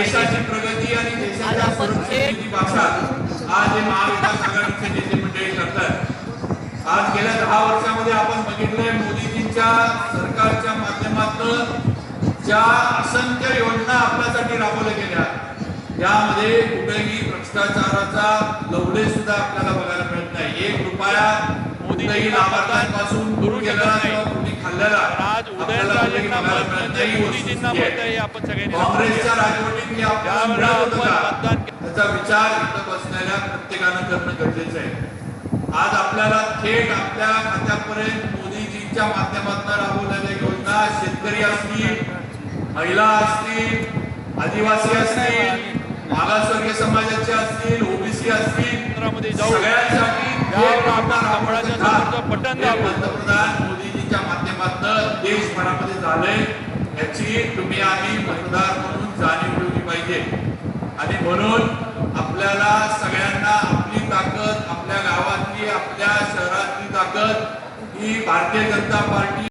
देशाची प्रगती आणि देशाच्या सुरक्षिततेची भाषा आज हे महाविकास आघाडीचे नेते मंडळी करतात. आज गेल्या दहा वर्षामध्ये आपण बघितलंय मोदीजींच्या सरकारच्या माध्यमातून ज्या असंख्य योजना आपल्यासाठी राबवल्या गेल्या. यामध्ये कुठेही भ्रष्टाचाराचा लवडे सुद्धा आपल्याला बघायला मिळत नाही. एक रुपया कुठेही लाभार्थ्यांपासून उदयनराजेंना मत म्हणजे मोदीजींना मत आहे आपण सगळ्यांनी होता आपण मतदान. त्याचा विचार इथं बसलेल्या प्रत्येकानं करणं गरजेचं आहे. आज आपल्याला थेट आपल्या खात्यापर्यंत मोदीजींच्या माध्यमातून राबवलेल्या योजना शेतकरी असतील महिला असतील आदिवासी असतील मागासवर्गीय समाजाचे असतील ओबीसी असतील सगळ्यांसाठी त्यावर थेट आपण माध्यमातून देशभरामध्ये झालंय याची तुम्ही आम्ही मतदार म्हणून जाणीव ठेवली पाहिजे. आणि म्हणून आपल्याला सगळ्यांना आपली ताकद आपल्या गावातली आपल्या शहरातली ताकद ही भारतीय जनता पार्टी